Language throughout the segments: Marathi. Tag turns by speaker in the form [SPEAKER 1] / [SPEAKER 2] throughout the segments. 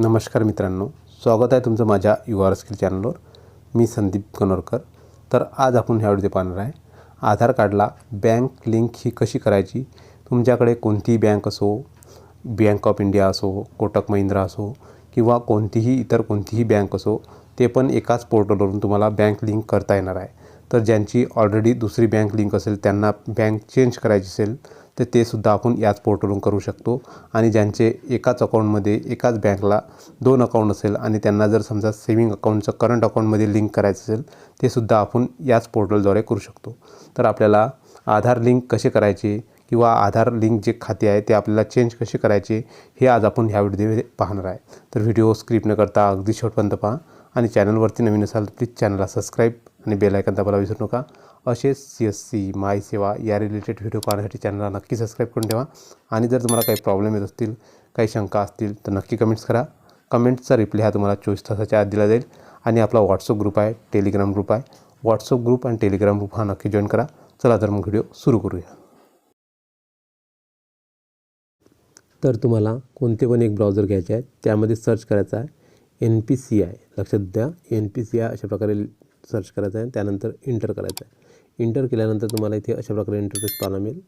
[SPEAKER 1] नमस्कार मित्रांनो स्वागत आहे तुमचं माझ्या यू आर स्किल चॅनलवर. मी संदीप कनोरकर. तर आज आपण ह्या व्हिडिओ पाहणार आहे आधार कार्डला बँक लिंक ही कशी करायची तुमच्याकडे कोणतीही बँक असो बँक ऑफ इंडिया असो कोटक महिंद्रा असो किंवा कोणतीही इतर कोणतीही बँक असो ते पण एकाच पोर्टलवरून तुम्हाला बँक लिंक करता येणार आहे. तर ज्यांची ऑलरेडी दुसरी बँक लिंक असेल त्यांना बँक चेंज करायची असेल तर ते सुद्धा आपण याच पोर्टलवरून करू शकतो. आणि ज्यांचे एकाच अकाउंटमध्ये एकाच बँकला दोन अकाउंट असेल आणि त्यांना जर समजा सेविंग अकाउंटचं करंट अकाउंटमध्ये लिंक करायचं असेल ते सुद्धा आपण याच पोर्टलद्वारे करू शकतो. तर आपल्याला आधार लिंक कसे करायचे किंवा आधार लिंक जे खाते आहे ते आपल्याला चेंज कसे करायचे हे आज आपण ह्या व्हिडिओमध्ये पाहणार आहे. तर व्हिडिओ स्क्रिप्ट न करता अगदी शेवटपर्यंत पहा. आणि चॅनलवरती नवीन असाल तर प्लीज चॅनलला सबस्क्राईब आणि बेल आयकन दाबायला विसरू नका. असेच सी एस सी माय सेवा या रिलेटेड व्हिडिओ पाहण्यासाठी चॅनलला नक्की सबस्क्राईब करून ठेवा. आणि जर तुम्हाला काही प्रॉब्लेम येत असतील काही शंका असतील तर नक्की कमेंट्स करा. कमेंट्सचा रिप्लाय हा तुम्हाला चोवीस तासाच्या आत दिला जाईल. आणि आपला व्हॉट्सअप ग्रुप आहे टेलिग्राम ग्रुप आहे. व्हॉट्सअप ग्रुप आणि टेलिग्राम ग्रुप हा नक्की जॉईन करा. चला तर मग व्हिडिओ सुरू करूया. तर तुम्हाला कोणते पण एक ब्राउझर घ्यायचे आहे त्यामध्ये सर्च करायचं आहे. एन पी सी आय लक्षात द्या एन पी सी आय अशा प्रकारे सर्च करायचं आहे त्यानंतर इंटर करायचं आहे. इंटर केल्यानंतर तुम्हाला इथे अशा प्रकारे इंटरफेस पाहायला मिळेल.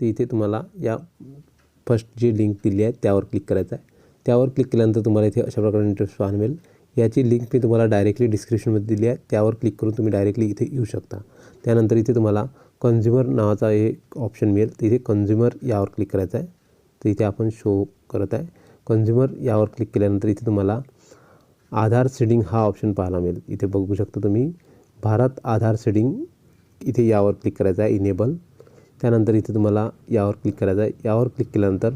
[SPEAKER 1] तर इथे तुम्हाला या फर्स्ट जी लिंक दिली आहे त्यावर क्लिक करायचं आहे. त्यावर क्लिक केल्यानंतर तुम्हाला इथे अशा प्रकारे इंटरफेस पाहायला मिळेल. याची लिंक मी तुम्हाला डायरेक्टली डिस्क्रिप्शनमध्ये दिली आहे. त्यावर क्लिक करून तुम्ही डायरेक्टली इथे येऊ शकता. त्यानंतर इथे तुम्हाला कन्झ्युमर नावाचा एक ऑप्शन मिळेल. तर इथे कन्झ्युमर यावर क्लिक करायचं आहे. तर इथे आपण शो करत आहे. कन्झ्युमर यावर क्लिक केल्यानंतर इथे तुम्हाला आधार सीडिंग हा ऑप्शन पाहायला मिळेल. इथे बघू शकता तुम्ही भारत आधार सीडिंग इथे यावर क्लिक करायचं आहे इनेबल त्यानंतर इथे तुम्हाला यावर क्लिक करायचं आहे. यावर क्लिक केल्यानंतर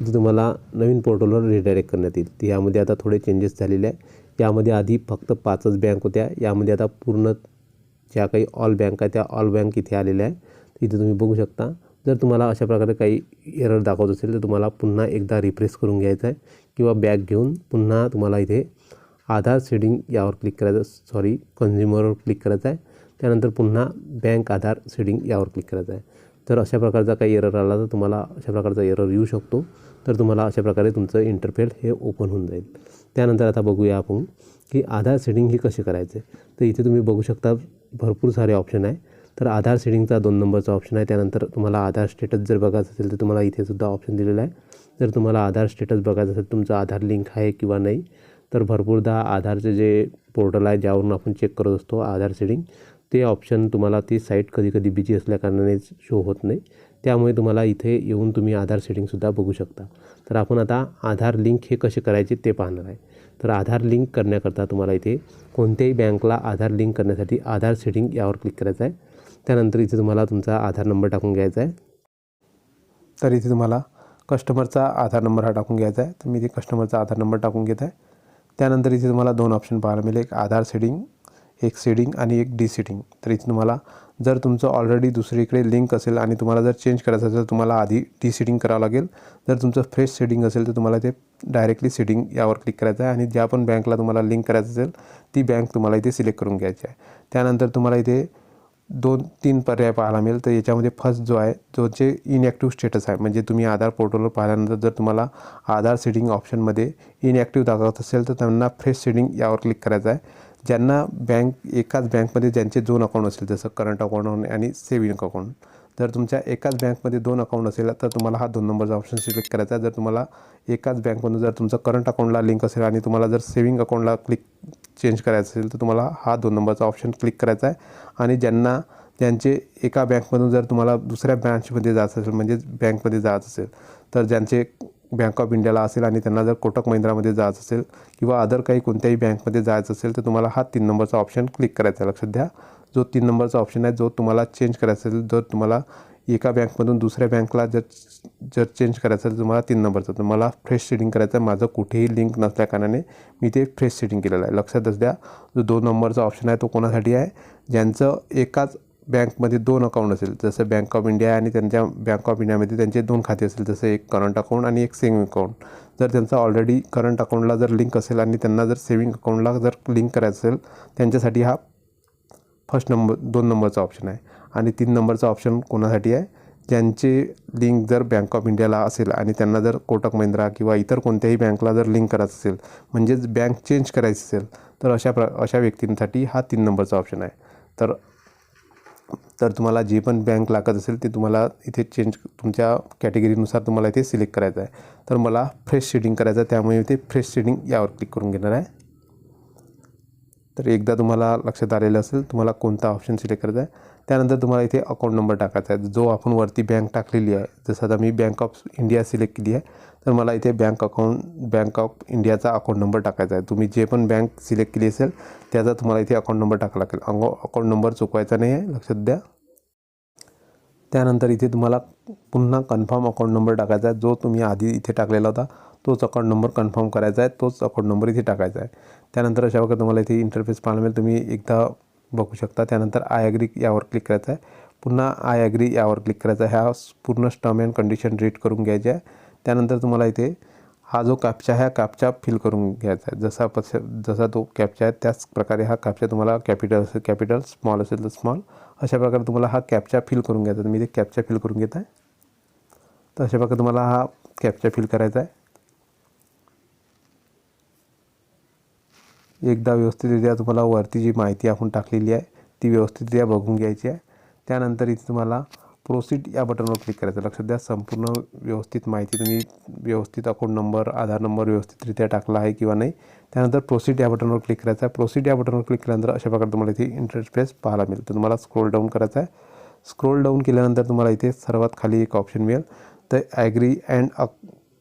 [SPEAKER 1] इथे तुम्हाला नवीन पोर्टलवर रिडायरेक्ट करण्यात येईल. तर यामध्ये आता थोडे चेंजेस झालेले आहे. यामध्ये आधी फक्त पाचच बँक होत्या. यामध्ये आता पूर्ण ज्या काही ऑल बँक आहे त्या ऑल बँक इथे आलेल्या आहे इथे तुम्ही बघू शकता जर तुम्हाला अशा प्रकारे काही एरर दाखवत असेल तर तुम्हाला पुन्हा एकदा रिफ्रेश करून घ्यायचं आहे किंवा बॅक घेऊन पुन्हा तुम्हाला इथे आधार सेडिंग यावर क्लिक करायचं सॉरी कन्झ्युमरवर क्लिक करायचं आहे. त्यानंतर पुन्हा बँक आधार सेडिंग यावर क्लिक करायचं आहे. तर अशा प्रकारचा काही एरर आला तर तुम्हाला अशा प्रकारचा एरर येऊ शकतो. तर तुम्हाला अशा प्रकारे तुमचं इंटरफेल हे ओपन होऊन जाईल. त्यानंतर आता बघूया आपण की आधार सेडिंग हे कसे करायचे? तर इथे तुम्ही बघू शकता भरपूर सारे ऑप्शन आहे. तर आधार सेडिंगचा दोन नंबरचा ऑप्शन आहे. त्यानंतर तुम्हाला आधार स्टेटस जर बघायचं असेल तर तुम्हाला इथेसुद्धा ऑप्शन दिलेला आहे. जर तुम्हाला आधार स्टेटस बघायचं असेल तुमचं आधार लिंक आहे किंवा नाही तर भरपूरदा आधारचे जे पोर्टल आहे ज्यावरून आपण चेक करत असतो आधार सेडिंग ते ऑप्शन तुम्हाला ती साईट कधी कधी बिजी असल्याकारणाने शो होत नाही. त्यामुळे तुम्हाला इथे येऊन तुम्ही आधार सेटिंगसुद्धा बघू शकता. तर आपण आता आधार लिंक हे कसे करायचे ते पाहणार आहे. तर आधार लिंक करण्याकरता तुम्हाला इथे कोणत्याही बँकला आधार लिंक करण्यासाठी आधार सेटिंग यावर क्लिक करायचं आहे. त्यानंतर इथे तुम्हाला तुमचा आधार नंबर टाकून घ्यायचा आहे. तर इथे तुम्हाला कस्टमरचा आधार नंबर हा टाकून घ्यायचा आहे. तर मी इथे कस्टमरचा आधार नंबर टाकून घेत आहे. त्यानंतर इथे तुम्हाला दोन ऑप्शन पाहायला मिळेल. एक आधार सेडिंग एक सेडिंग आणि एक डी सीडिंग तर इथे तुम्हाला जर तुमचं ऑलरेडी दुसरीकडे लिंक असेल आणि तुम्हाला जर चेंज करायचं असेल तर तुम्हाला आधी डी सीडिंग करावं लागेल. जर तुमचं फ्रेश सीडिंग असेल तर तुम्हाला ते डायरेक्टली सीडिंग यावर क्लिक करायचं आहे. आणि ज्या पण बँकला तुम्हाला लिंक करायचं असेल ती बँक तुम्हाला इथे सिलेक्ट करून घ्यायची आहे. त्यानंतर तुम्हाला इथे दोन तीन पर्याय पाहायला मिळेल. तर याच्यामध्ये फर्स्ट जो आहे जो जे इनॲक्टिव्ह स्टेटस आहे म्हणजे तुम्ही आधार पोर्टलवर पाहिल्यानंतर जर तुम्हाला आधार सीडिंग ऑप्शनमध्ये इनॲक्टिव्ह दाखवत असेल तर त्यांना फ्रेश सीडिंग यावर क्लिक करायचं आहे. ज्यांना बँक एकाच बँकमध्ये ज्यांचे दोन अकाउंट असेल जसं करंट अकाउंट आणि सेविंग अकाउंट जर तुमच्या एकाच बँकमध्ये दोन अकाउंट असेल तर तुम्हाला हा दोन नंबरचा ऑप्शन सिलेक्ट करायचा आहे. जर तुम्हाला एकाच बँकमधून जर तुमचं करंट अकाउंटला लिंक असेल आणि तुम्हाला जर सेविंग अकाउंटला क्लिक चेंज करायचं असेल तर तुम्हाला हा दोन नंबरचा ऑप्शन क्लिक करायचा आहे. आणि ज्यांना ज्यांचे एका बँकमधून जर तुम्हाला दुसऱ्या ब्रँचमध्ये जायचं असेल म्हणजेच बँकमध्ये जायचं असेल तर ज्यांचे बँक ऑफ इंडियाला असेल आणि त्यांना जर कोटक महिंद्रामध्ये जायचं असेल किंवा अदर काही कोणत्याही बँकमध्ये जायचं असेल तर तुम्हाला हा तीन नंबरचा ऑप्शन क्लिक करायचा आहे. लक्षात द्या. जो तीन नंबरचा ऑप्शन आहे जो तुम्हाला चेंज करायचा असेल जर तुम्हाला एका बँकमधून दुसऱ्या बँकला जर जर चेंज करायचं असेल तर तुम्हाला तीन नंबरचं. तर मला फ्रेश सेटिंग करायचं आहे. माझं कुठेही लिंक नसल्याकारणाने मी ते फ्रेश सेटिंग केलेलं आहे. लक्षातच द्या. जो दोन नंबरचा ऑप्शन आहे तो कोणासाठी आहे? ज्यांचं एकाच बँकमध्ये दोन अकाउंट असेल जसं बँक ऑफ इंडिया आणि त्यांच्या बँक ऑफ इंडियामध्ये त्यांचे दोन खाते असेल जसं एक करंट अकाउंट आणि एक सेविंग अकाउंट जर त्यांचा ऑलरेडी करंट अकाउंटला जर लिंक असेल आणि त्यांना जर सेविंग अकाउंटला जर लिंक करायचं असेल त्यांच्यासाठी हा फर्स्ट नंबर दोन नंबरचा ऑप्शन आहे. आणि तीन नंबरचा ऑप्शन कोणासाठी आहे? ज्यांचे लिंक जर बँक ऑफ इंडियाला असेल आणि त्यांना जर कोटक महिंद्रा किंवा इतर कोणत्याही बँकला जर लिंक करायचं असेल म्हणजेच बँक चेंज करायची असेल तर अशा प्र अशा व्यक्तींसाठी हा तीन नंबरचा ऑप्शन आहे. तर तर तुम्हाला जे पण बँक लागत असेल ते तुम्हाला इथे चेंज तुमच्या कॅटेगरीनुसार तुम्हाला इथे सिलेक्ट करायचं आहे. तर मला फ्रेश शेडिंग करायचं आहे. त्यामुळे इथे फ्रेश शेडिंग यावर क्लिक करून घेणार आहे. तर एकदा तुम्हाला लक्षात आलेलं असेल तुम्हाला कोणता ऑप्शन सिलेक्ट करायचा आहे? त्यानंतर तुम्हाला इथे अकाउंट नंबर टाकायचा आहे. जो आपण वरती बँक टाकलेली आहे जसं आता मी बँक ऑफ इंडिया सिलेक्ट केली आहे तर मला इथे बँक अकाउंट बँक ऑफ इंडियाचा अकाउंट नंबर टाकायचा आहे. तुम्ही जे पण बँक सिलेक्ट केली असेल त्याचा तुम्हाला इथे अकाउंट नंबर टाकावा लागेल. अंगो अकाउंट नंबर चुकवायचा नाही आहे लक्षात द्या. त्यानंतर इथे तुम्हाला पुन्हा कन्फर्म अकाउंट नंबर टाकायचा आहे. जो तुम्ही आधी इथे टाकलेला होता तोच अकाउंट नंबर कन्फर्म करायचा आहे तोच अकाउंट नंबर इथे टाकायचा आहे. त्यानंतर अशा प्रकारे तुम्हाला इथे इंटरफेस पाहायला मिळेल. तुम्ही एकदा बघू शकता. त्यानंतर आय अग्री यावर क्लिक करायचं आहे. पुन्हा आय अग्री यावर क्लिक करायचा आहे. ह्या पूर्ण टर्म अँड कंडिशन रीड करून घ्यायचे आहे. त्यानंतर तुम्हाला इथे हा जो कॅप्चा आहे हा कॅप्चा फिल करून घ्यायचा आहे. जसा पस जसा तो कॅप्चा आहे त्याच प्रकारे हा कॅप्चा तुम्हाला कॅपिटल असेल कॅपिटल स्मॉल असेल तर स्मॉल अशा प्रकारे तुम्हाला हा कॅप्चा फिल करून घ्यायचा आहे. मी ते कॅप्चा फिल करून घेत आहे. तर अशा प्रकारे तुम्हाला हा कॅप्चा फिल करायचा आहे. एकदा व्यवस्थितरित्या तुम्हाला वरती जी माहिती आपण टाकलेली आहे ती व्यवस्थितरित्या बघून घ्यायची आहे. त्यानंतर इथे तुम्हाला प्रोसीड या बटनवर क्लिक करायचं. लक्षात द्या संपूर्ण व्यवस्थित माहिती तुम्ही व्यवस्थित अकाउंट नंबर आधार नंबर व्यवस्थितरित्या टाकला आहे किंवा नाही. त्यानंतर प्रोसीड या बटनवर क्लिक करायचं आहे. प्रोसीड या बटनवर क्लिक केल्यानंतर अशा प्रकारे तुम्हाला इथे इंटरफेस पाहायला मिळेल. तर तुम्हाला स्क्रोल डाऊन करायचं आहे. स्क्रोल डाऊन केल्यानंतर तुम्हाला इथे सर्वात खाली एक ऑप्शन मिळेल. तर ॲग्री अँड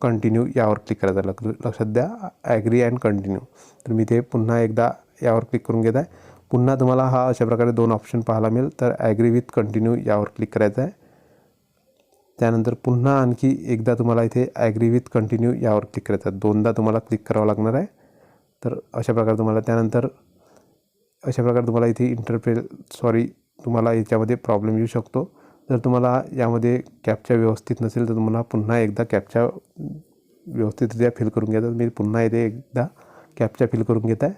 [SPEAKER 1] कंटिन्यू यावर क्लिक करायचं लक्ष लक लक्षात द्या. ॲग्री अँड कंटिन्यू तर मी ते पुन्हा एकदा यावर क्लिक करून घेत आहे. पुन्हा तुम्हाला हा अशा प्रकारे दोन ऑप्शन पाहायला मिळेल. तर ॲग्री विथ कंटिन्यू यावर क्लिक करायचं आहे. त्यानंतर पुन्हा आणखी एकदा तुम्हाला इथे ॲग्री विथ कंटिन्यू यावर क्लिक करायचं आहे. दोनदा तुम्हाला क्लिक करावं लागणार आहे. तर अशा प्रकारे तुम्हाला त्यानंतर अशा प्रकारे तुम्हाला इथे इंटरफेल सॉरी तुम्हाला याच्यामध्ये प्रॉब्लेम येऊ शकतो. जर तुम्हाला यामध्ये कॅपच्या व्यवस्थित नसेल तर तुम्हाला पुन्हा एकदा कॅपच्या व्यवस्थितरित्या फिल करून घ्यायचं मी पुन्हा इथे एकदा कॅपच्या फिल करून घेत आहे.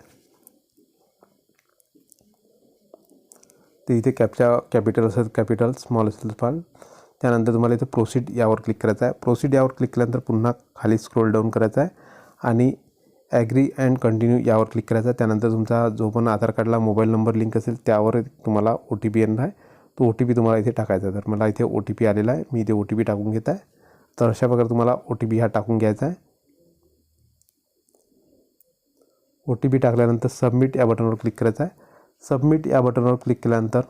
[SPEAKER 1] ते इथे कॅपच्या कॅपिटल असेल कॅपिटल स्मॉल असेल स्मॉल त्यानंतर तुम्हाला इथे प्रोसीड यावर क्लिक करायचं आहे. प्रोसीड यावर क्लिक केल्यानंतर पुन्हा खाली स्क्रोल डाऊन करायचं आहे. आणि ॲग्री अँड कंटिन्यू यावर क्लिक करायचं आहे. त्यानंतर तुमचा जो पण आधार कार्डला मोबाईल नंबर लिंक असेल त्यावर तुम्हाला ओ टी पी येणार आहे. तो ओ टी पी तुम्हाला इथे टाकायचा आहे. तर मला इथे ओ टी पी आलेला आहे. मी इथे ओ टी पी टाकून घेत आहे. तर अशा प्रकारे तुम्हाला ओ टी पी हा टाकून घ्यायचा आहे. ओ टी पी टाकल्यानंतर सबमिट या बटनवर क्लिक करायचं आहे. सबमिट या बटनवर क्लिक केल्यानंतर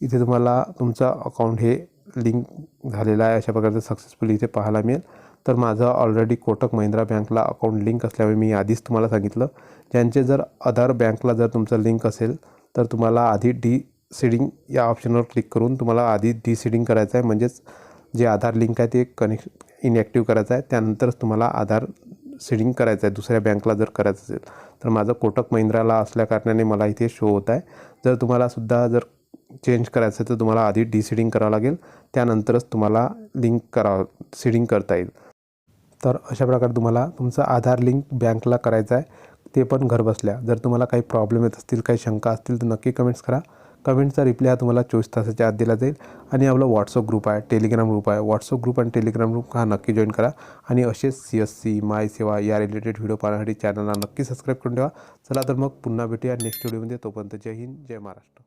[SPEAKER 1] इथे तुम्हाला तुमचं अकाउंट हे लिंक झालेलं आहे. अशा प्रकारचं सक्सेसफुली इथे पाहायला मिळेल. तर माझं ऑलरेडी कोटक महिंद्रा बँकला अकाउंट लिंक असल्यामुळे मी आधीच तुम्हाला सांगितलं. ज्यांचे जर आधार बँकला जर तुमचं लिंक असेल तर तुम्हाला आधी डी सीडिंग या ऑप्शनवर क्लिक करून तुम्हाला आधी डी सीडिंग करायचं आहे. म्हणजेच जे आधार लिंक आहे ते कनेक्श इनॅक्टिव्ह करायचं आहे. त्यानंतरच तुम्हाला आधार सीडिंग करायचं आहे. दुसऱ्या बँकला जर करायचं असेल तर माझं कोटक महिंद्राला असल्याकारणाने मला इथे शो होत आहे. जर तुम्हाला सुद्धा जर चेंज करायचं असेल तर तुम्हाला आधी डी सीडिंग करावं लागेल. त्यानंतरच तुम्हाला लिंक करावं सीडिंग करता येईल. तर अशा प्रकारे तुम्हाला तुमचं आधार लिंक बँकला करायचं आहे. ते पण घरबसल्या जर तुम्हाला काही प्रॉब्लेम येत असतील काही शंका असतील तर नक्की कमेंट्स करा. कमेंटचा रिप्लाय हा तुम्हाला चोवीस तासाच्या आत दिला जाईल. आणि आपला व्हॉट्सअप ग्रुप आहे टेलिग्राम ग्रुप आहे. व्हॉट्सअप ग्रुप आणि टेलिग्राम ग्रुप हा नक्की जॉईन करा. आणि असेच सी एस सी माय सेवा या रिलेटेड व्हिडिओ पाहण्यासाठी चॅनलला नक्की सबस्क्राईब करून ठेवा. चला तर मग पुन्हा भेटूया नेक्स्ट व्हिडिओमध्ये तोपर्यंत जय हिंद जय महाराष्ट्र.